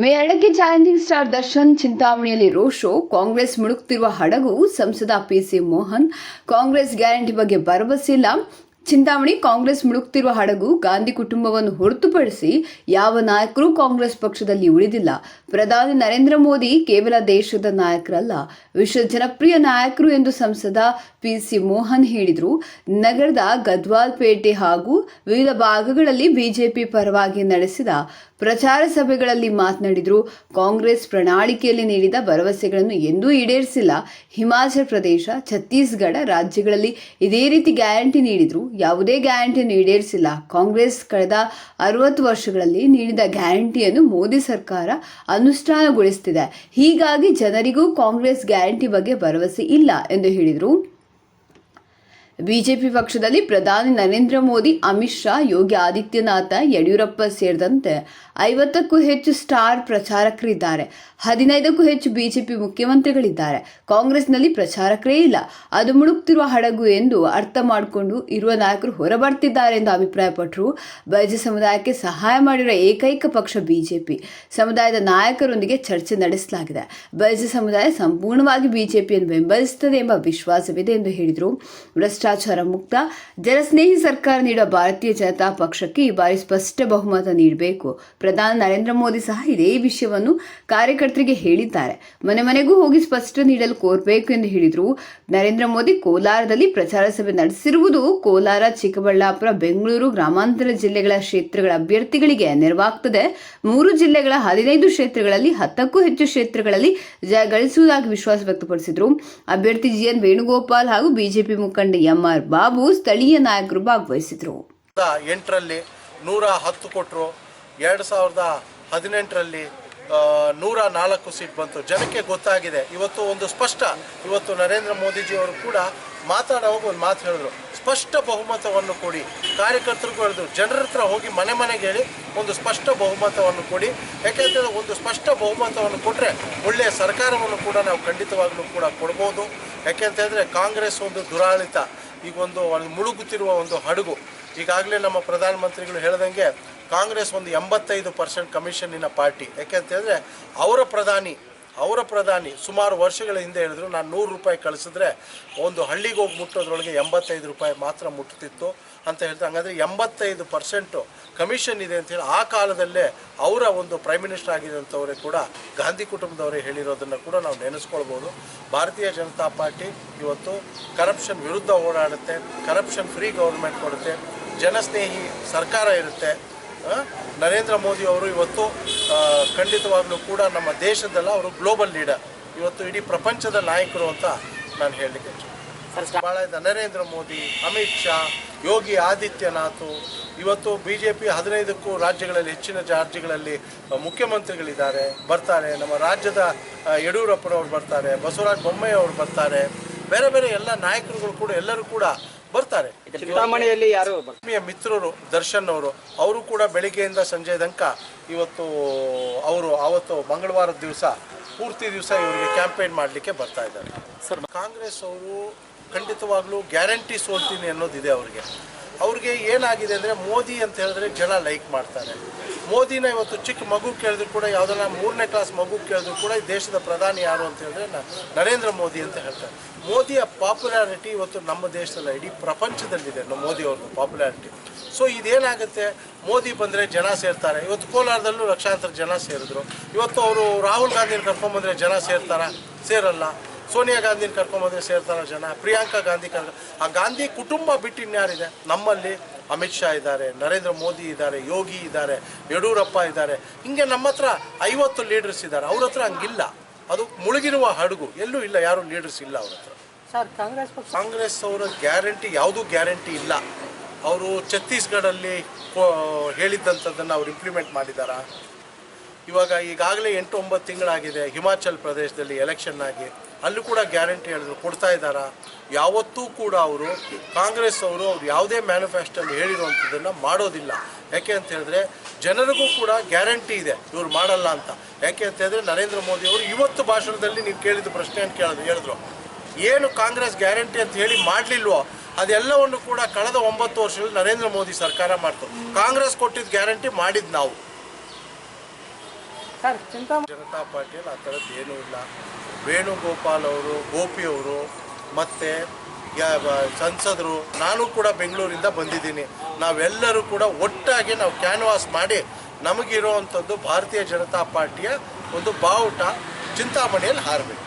ಮೇಯಡಕ್ಕೆ challenging star Darshan ಚಿಂತಾಮಣಿಯಲ್ಲಿ road Congress ಮುಳುಗುತ್ತಿರುವ ಹಡಗು ಸಂಸದ ಪಿಸಿ ಮೋಹನ್. ಕಾಂಗ್ರೆಸ್ ಗ್ಯಾರಂಟಿ ಬಗ್ಗೆ ಭರವಸೆ ಇಲ್ಲ. ಚಿಂತಾಮಣಿ ಕಾಂಗ್ರೆಸ್ ಮುಳುಗುತ್ತಿರುವ ಹಡಗು ಗಾಂಧಿ ಕುಟುಂಬವನ್ನು ಹೊರತುಪಡಿಸಿ ಯಾವ ನಾಯಕರೂ ಕಾಂಗ್ರೆಸ್ ಪಕ್ಷದಲ್ಲಿ ಉಳಿದಿಲ್ಲ. ಪ್ರಧಾನಿ ನರೇಂದ್ರ ಮೋದಿ ಕೇವಲ ದೇಶದ ನಾಯಕರಲ್ಲ, ವಿಶ್ವ ಜನಪ್ರಿಯ ನಾಯಕರು ಎಂದು ಸಂಸದ ಪಿ ಸಿ ಮೋಹನ್ ಹೇಳಿದರು. ನಗರದ ಗದ್ವಾಲ್ ಪೇಟೆ ಹಾಗೂ ವಿವಿಧ ಭಾಗಗಳಲ್ಲಿ ಬಿಜೆಪಿ ಪರವಾಗಿ ನಡೆಸಿದ ಪ್ರಚಾರ ಸಭೆಗಳಲ್ಲಿ ಮಾತನಾಡಿದರು. ಕಾಂಗ್ರೆಸ್ ಪ್ರಣಾಳಿಕೆಯಲ್ಲಿ ನೀಡಿದ ಭರವಸೆಗಳನ್ನು ಎಂದೂ ಈಡೇರಿಸಿಲ್ಲ. ಹಿಮಾಚಲ ಪ್ರದೇಶ, ಛತ್ತೀಸ್ಗಢ ರಾಜ್ಯಗಳಲ್ಲಿ ಇದೇ ರೀತಿ ಗ್ಯಾರಂಟಿ ನೀಡಿದ್ರು. ಯಾವುದೇ ಗ್ಯಾರಂಟಿ ಈಡೇರಿಸಿಲ್ಲ. ಕಾಂಗ್ರೆಸ್ ಕಳೆದ ಅರವತ್ತು ವರ್ಷಗಳಲ್ಲಿ ನೀಡಿದ ಗ್ಯಾರಂಟಿಯನ್ನು ಮೋದಿ ಸರ್ಕಾರ ಅನುಷ್ಠಾನಗೊಳಿಸುತ್ತಿದೆ ಹೀಗಾಗಿ ಜನರಿಗೂ ಕಾಂಗ್ರೆಸ್ ಗ್ಯಾರಂಟಿ ಬಗ್ಗೆ ಭರವಸೆ ಇಲ್ಲ ಎಂದು ಹೇಳಿದರು. ಬಿಜೆಪಿ ಪಕ್ಷದಲ್ಲಿ ಪ್ರಧಾನಿ ನರೇಂದ್ರ ಮೋದಿ, ಅಮಿತ್ ಶಾ, ಯೋಗಿ ಆದಿತ್ಯನಾಥ, ಯಡಿಯೂರಪ್ಪ ಸೇರಿದಂತೆ ಐವತ್ತಕ್ಕೂ ಹೆಚ್ಚು ಸ್ಟಾರ್ ಪ್ರಚಾರಕರಿದ್ದಾರೆ. ಹದಿನೈದಕ್ಕೂ ಹೆಚ್ಚು ಬಿಜೆಪಿ ಮುಖ್ಯಮಂತ್ರಿಗಳಿದ್ದಾರೆ. ಕಾಂಗ್ರೆಸ್ನಲ್ಲಿ ಪ್ರಚಾರಕರೇ ಇಲ್ಲ. ಅದು ಮುಳುಗ್ತಿರುವ ಹಡಗು ಎಂದು ಅರ್ಥ ಮಾಡಿಕೊಂಡು ಇರುವ ನಾಯಕರು ಹೊರಬರ್ತಿದ್ದಾರೆ ಎಂದು ಅಭಿಪ್ರಾಯಪಟ್ಟರು. ಬೈಜ ಸಮುದಾಯಕ್ಕೆ ಸಹಾಯ ಮಾಡಿರುವ ಏಕೈಕ ಪಕ್ಷ ಬಿಜೆಪಿ. ಸಮುದಾಯದ ನಾಯಕರೊಂದಿಗೆ ಚರ್ಚೆ ನಡೆಸಲಾಗಿದೆ. ಬೈಜ ಸಮುದಾಯ ಸಂಪೂರ್ಣವಾಗಿ ಬಿಜೆಪಿಯನ್ನು ಬೆಂಬಲಿಸುತ್ತದೆ ಎಂಬ ವಿಶ್ವಾಸವಿದೆ ಎಂದು ಹೇಳಿದರು. ಭ್ರಷ್ಟಾಚಾರ ಮುಕ್ತ ಜನಸ್ನೇಹಿ ಸರ್ಕಾರ ನೀಡುವ ಭಾರತೀಯ ಜನತಾ ಪಕ್ಷಕ್ಕೆ ಈ ಬಾರಿ ಸ್ಪಷ್ಟ ಬಹುಮತ ನೀಡಬೇಕು. ಪ್ರಧಾನಿ ನರೇಂದ್ರ ಮೋದಿ ಸಹ ಇದೇ ವಿಷಯವನ್ನು ಕಾರ್ಯಕರ್ತರಿಗೆ ಹೇಳಿದ್ದಾರೆ. ಮನೆ ಮನೆಗೂ ಹೋಗಿ ಸ್ಪಷ್ಟ ನೀಡಲು ಕೋರಬೇಕು ಎಂದು ಹೇಳಿದರು. ನರೇಂದ್ರ ಮೋದಿ ಕೋಲಾರದಲ್ಲಿ ಪ್ರಚಾರ ಸಭೆ ನಡೆಸಿರುವುದು ಕೋಲಾರ, ಚಿಕ್ಕಬಳ್ಳಾಪುರ, ಬೆಂಗಳೂರು ಗ್ರಾಮಾಂತರ ಜಿಲ್ಲೆಗಳ ಕ್ಷೇತ್ರಗಳ ಅಭ್ಯರ್ಥಿಗಳಿಗೆ ನೆರವಾಗ್ತದೆ. ಮೂರು ಜಿಲ್ಲೆಗಳ ಹದಿನೈದು ಕ್ಷೇತ್ರಗಳಲ್ಲಿ, ಹತ್ತಕ್ಕೂ ಹೆಚ್ಚು ಕ್ಷೇತ್ರಗಳಲ್ಲಿ ಜಯ ಗಳಿಸುವುದಾಗಿ ವಿಶ್ವಾಸ ವ್ಯಕ್ತಪಡಿಸಿದರು. ಅಭ್ಯರ್ಥಿ ಜಿಎನ್ ವೇಣುಗೋಪಾಲ್ ಹಾಗೂ ಬಿಜೆಪಿ ಮುಖಂಡ ಎಂಆರ್ ಬಾಬು ಸ್ಥಳೀಯ ನಾಯಕರು ಭಾಗವಹಿಸಿದರು. ಎಂಟರಲ್ಲಿ ನೂರ ಹತ್ತು ಕೊಟ್ಟರು ಎರಡು ಸಾವಿರದ ಹದಿನೆಂಟರಲ್ಲಿ ನೂರ ನಾಲ್ಕು ಸೀಟ್ ಬಂತು. ಜನಕ್ಕೆ ಗೊತ್ತಾಗಿದೆ. ಇವತ್ತು ಒಂದು ಸ್ಪಷ್ಟ, ಇವತ್ತು ನರೇಂದ್ರ ಮೋದಿಜಿಯವರು ಕೂಡ ಮಾತಾಡುವಾಗ ಒಂದು ಮಾತು ಹೇಳಿದ್ರು. ಸ್ಪಷ್ಟ ಬಹುಮತವನ್ನು ಕೊಡಿ. ಕಾರ್ಯಕರ್ತರಿಗೂ ಹೇಳಿದ್ರು, ಜನರ ಹತ್ರ ಹೋಗಿ ಮನೆ ಮನೆಗೆ ಹೇಳಿ, ಒಂದು ಸ್ಪಷ್ಟ ಬಹುಮತವನ್ನು ಕೊಡಿ. ಯಾಕೆಂದರೆ ಒಂದು ಸ್ಪಷ್ಟ ಬಹುಮತವನ್ನು ಕೊಟ್ಟರೆ ಒಳ್ಳೆಯ ಸರ್ಕಾರವನ್ನು ಕೂಡ ನಾವು ಖಂಡಿತವಾಗಲೂ ಕೂಡ ಕೊಡ್ಬೋದು. ಯಾಕೆಂತ ಹೇಳಿದ್ರೆ ಕಾಂಗ್ರೆಸ್ ಒಂದು ದುರಾಳಿತ ಈಗ ಒಂದು ಮುಳುಗುತ್ತಿರುವ ಒಂದು ಹಡಗು. ಈಗಾಗಲೇ ನಮ್ಮ ಪ್ರಧಾನಮಂತ್ರಿಗಳು ಹೇಳ್ದಂಗೆ ಕಾಂಗ್ರೆಸ್ ಒಂದು ಎಂಬತ್ತೈದು ಪರ್ಸೆಂಟ್ ಕಮಿಷನ್ನಿನ ಪಾರ್ಟಿ. ಯಾಕೆ ಅಂತೇಳಿದ್ರೆ ಅವರ ಪ್ರಧಾನಿ ಅವರ ಪ್ರಧಾನಿ ಸುಮಾರು ವರ್ಷಗಳ ಹಿಂದೆ ಹೇಳಿದ್ರು, ನಾನು ನೂರು ರೂಪಾಯಿ ಕಳಿಸಿದ್ರೆ ಒಂದು ಹಳ್ಳಿಗೆ ಹೋಗಿ ಮುಟ್ಟೋದ್ರೊಳಗೆ ಎಂಬತ್ತೈದು ರೂಪಾಯಿ ಮಾತ್ರ ಮುಟ್ತಿತ್ತು ಅಂತ ಹೇಳ್ತಾರೆ ಹಂಗಂದ್ರೆ ಎಂಬತ್ತೈದು ಪರ್ಸೆಂಟು ಕಮಿಷನ್ ಇದೆ ಅಂತ ಹೇಳಿ ಆ ಕಾಲದಲ್ಲೇ ಅವರ ಒಂದು ಪ್ರೈಮ್ ಮಿನಿಸ್ಟರ್ ಆಗಿರೋಂಥವರೇ ಕೂಡ ಗಾಂಧಿ ಕುಟುಂಬದವರೇ ಹೇಳಿರೋದನ್ನು ಕೂಡ ನಾವು ನೆನೆಸ್ಕೊಳ್ಬೋದು. ಭಾರತೀಯ ಜನತಾ ಪಾರ್ಟಿ ಇವತ್ತು ಕರಪ್ಷನ್ ವಿರುದ್ಧ ಓಡಾಡುತ್ತೆ ಕರಪ್ಷನ್ ಫ್ರೀ ಗೌರ್ಮೆಂಟ್ ಕೊಡುತ್ತೆ, ಜನಸ್ನೇಹಿ ಸರ್ಕಾರ ಇರುತ್ತೆ. ನರೇಂದ್ರ ಮೋದಿ ಅವರು ಇವತ್ತು ಖಂಡಿತವಾಗ್ಲೂ ಕೂಡ ನಮ್ಮ ದೇಶದಲ್ಲ ಅವರು ಗ್ಲೋಬಲ್ ಲೀಡರ್ ಇವತ್ತು ಇಡೀ ಪ್ರಪಂಚದ ನಾಯಕರು ಅಂತ ನಾನು ಹೇಳಲಿಕ್ಕೆ ಭಾಳ ನರೇಂದ್ರ ಮೋದಿ ಅಮಿತ್ ಶಾ ಯೋಗಿ ಆದಿತ್ಯನಾಥ್ ಇವತ್ತು ಬಿ ಜೆ ಪಿ ಹದಿನೈದಕ್ಕೂ ರಾಜ್ಯಗಳಲ್ಲಿ ಹೆಚ್ಚಿನ ರಾಜ್ಯಗಳಲ್ಲಿ ಮುಖ್ಯಮಂತ್ರಿಗಳಿದ್ದಾರೆ ಬರ್ತಾರೆ. ನಮ್ಮ ರಾಜ್ಯದ ಯಡಿಯೂರಪ್ಪನವ್ರು ಬರ್ತಾರೆ ಬಸವರಾಜ ಬೊಮ್ಮಾಯಿ ಅವರು ಬರ್ತಾರೆ. ಬೇರೆ ಬೇರೆ ಎಲ್ಲ ನಾಯಕರುಗಳು ಕೂಡ ಎಲ್ಲರೂ ಕೂಡ ಬರ್ತಾರೆ. ಚಿಂತಾಮಣಿಯಲ್ಲಿ ಯಾರು ಮಿತ್ರರು ದರ್ಶನ್ ಅವರು ಅವರು ಕೂಡ ಬೆಳಿಗ್ಗೆಯಿಂದ ಸಂಜೆ ತನಕ ಇವತ್ತು ಅವರು ಅವತ್ತು ಮಂಗಳವಾರದ ದಿವಸ ಪೂರ್ತಿ ದಿವಸ ಇವರಿಗೆ ಕ್ಯಾಂಪೇನ್ ಮಾಡಲಿಕ್ಕೆ ಬರ್ತಾ ಇದ್ದಾರೆ. ಸರ್ ಕಾಂಗ್ರೆಸ್ ಅವರು ಖಂಡಿತವಾಗ್ಲೂ ಗ್ಯಾರಂಟಿ ಸೋಲ್ತೀನಿ ಅನ್ನೋದಿದೆ ಅವ್ರಿಗೆ. ಅವ್ರಿಗೆ ಏನಾಗಿದೆ ಅಂದರೆ ಮೋದಿ ಅಂತ ಹೇಳಿದ್ರೆ ಜನ ಲೈಕ್ ಮಾಡ್ತಾರೆ. ಮೋದಿನ ಇವತ್ತು ಚಿಕ್ಕ ಮಗು ಕೇಳಿದ್ರು ಕೂಡ, ಯಾವುದನ್ನ ಮೂರನೇ ಕ್ಲಾಸ್ ಮಗು ಕೇಳಿದ್ರು ಕೂಡ ಈ ದೇಶದ ಪ್ರಧಾನಿ ಯಾರು ಅಂತ ಹೇಳಿದ್ರೆ ನರೇಂದ್ರ ಮೋದಿ ಅಂತ ಹೇಳ್ತಾರೆ. ಮೋದಿಯ ಪಾಪ್ಯುಲಾರಿಟಿ ಇವತ್ತು ನಮ್ಮ ದೇಶದಲ್ಲ ಇಡೀ ಪ್ರಪಂಚದಲ್ಲಿದೆ, ನಮ್ಮ ಮೋದಿ ಅವ್ರದ್ದು ಪಾಪ್ಯುಲಾರಿಟಿ ಸೊ ಇದೇನಾಗುತ್ತೆ? ಮೋದಿ ಬಂದರೆ ಜನ ಸೇರ್ತಾರೆ. ಇವತ್ತು ಕೋಲಾರದಲ್ಲೂ ಲಕ್ಷಾಂತರ ಜನ ಸೇರಿದ್ರು. ಇವತ್ತು ಅವರು ರಾಹುಲ್ ಗಾಂಧಿನ ಕರ್ಕೊಂಡ್ಬಂದರೆ ಜನ ಸೇರ್ತಾರ? ಸೇರಲ್ಲ. ಸೋನಿಯಾ ಗಾಂಧಿನ ಕರ್ಕೊಂಬಂದ್ರೆ ಸೇರ್ತಾರ ಜನ ಪ್ರಿಯಾಂಕಾ ಗಾಂಧಿ ಕರ್ಕೊ ಆ ಗಾಂಧಿ ಕುಟುಂಬ ಬಿಟ್ಟು ಇನ್ಯಾರಿದೆ ನಮ್ಮಲ್ಲಿ ಅಮಿತ್ ಶಾ ಇದ್ದಾರೆ ನರೇಂದ್ರ ಮೋದಿ ಇದ್ದಾರೆ ಯೋಗಿ ಇದ್ದಾರೆ ಯಡಿಯೂರಪ್ಪ ಇದ್ದಾರೆ. ಹಿಂಗೆ ನಮ್ಮ ಹತ್ರ ಐವತ್ತು ಲೀಡರ್ಸ್ ಇದ್ದಾರೆ. ಅವ್ರ ಹತ್ರ ಹಂಗಿಲ್ಲ. ಅದು ಮುಳುಗಿರುವ ಹಡಗು. ಎಲ್ಲೂ ಇಲ್ಲ ಯಾರು ಲೀಡರ್ಸ್ ಇಲ್ಲ ಅವ್ರ ಹತ್ರ. ಸರ್ ಕಾಂಗ್ರೆಸ್ ಕಾಂಗ್ರೆಸ್ ಅವರ ಗ್ಯಾರಂಟಿ ಯಾವುದೂ ಗ್ಯಾರಂಟಿ ಇಲ್ಲ. ಅವರು ಛತ್ತೀಸ್ಗಢಲ್ಲಿ ಹೇಳಿದ್ದಂಥದ್ದನ್ನು ಅವ್ರು ಇಂಪ್ಲಿಮೆಂಟ್ ಮಾಡಿದಾರಾ ಇವಾಗ ಈಗಾಗಲೇ ಎಂಟು ಒಂಬತ್ತು ತಿಂಗಳಾಗಿದೆ. ಹಿಮಾಚಲ್ ಪ್ರದೇಶದಲ್ಲಿ ಎಲೆಕ್ಷನ್ ಆಗಿ. ಅಲ್ಲೂ ಕೂಡ ಗ್ಯಾರಂಟಿ ಹೇಳಿದ್ರು, ಕೊಡ್ತಾ ಇದ್ದಾರಾ? ಯಾವತ್ತೂ ಕೂಡ ಅವರು, ಕಾಂಗ್ರೆಸ್ ಅವರು ಅವ್ರು ಯಾವುದೇ ಮ್ಯಾನಿಫೆಸ್ಟೋಲ್ಲಿ ಹೇಳಿರುವಂಥದ್ದನ್ನು ಮಾಡೋದಿಲ್ಲ. ಯಾಕೆ ಅಂತ ಹೇಳಿದ್ರೆ, ಜನರಿಗೂ ಕೂಡ ಗ್ಯಾರಂಟಿ ಇದೆ, ಇವ್ರು ಮಾಡಲ್ಲ ಅಂತ. ಯಾಕೆ ಅಂತ ಹೇಳಿದ್ರೆ, ನರೇಂದ್ರ ಮೋದಿ ಅವರು ಇವತ್ತು ಭಾಷಣದಲ್ಲಿ ನೀವು ಕೇಳಿದ ಪ್ರಶ್ನೆ ಅಂತ ಕೇಳಿದ್ರು ಹೇಳಿದ್ರು. ಏನು ಕಾಂಗ್ರೆಸ್ ಗ್ಯಾರಂಟಿ ಅಂತ ಹೇಳಿ ಮಾಡಲಿಲ್ವೋ? ಅದೆಲ್ಲವನ್ನು ಕೂಡ ಕಳೆದ ಒಂಬತ್ತು ವರ್ಷದಲ್ಲಿ ನರೇಂದ್ರ ಮೋದಿ ಸರ್ಕಾರ ಮಾಡ್ತು. ಕಾಂಗ್ರೆಸ್ ಕೊಟ್ಟಿದ್ದ ಗ್ಯಾರಂಟಿ ಮಾಡಿದ್ದು ನಾವು. ಸರ್ ಜನತಾ ಪಾರ್ಟಿಯಲ್ಲಿ ಆ ಥರದ್ದು ಏನೂ ಇಲ್ಲ. ವೇಣುಗೋಪಾಲ್ ಅವರು, ಗೋಪಿ ಅವರು, ಮತ್ತು ಸಂಸದರು, ನಾನು ಕೂಡ ಬೆಂಗಳೂರಿಂದ ಬಂದಿದ್ದೀನಿ. ನಾವೆಲ್ಲರೂ ಕೂಡ ಒಟ್ಟಾಗಿ ನಾವು ಕ್ಯಾನ್ವಾಸ್ ಮಾಡಿ ನಮಗಿರುವಂಥದ್ದು ಭಾರತೀಯ ಜನತಾ ಪಾರ್ಟಿಯ ಒಂದು ಬಾವುಟ ಚಿಂತಾಮಣಿಯಲ್ಲಿ ಹಾರಬೇಕು.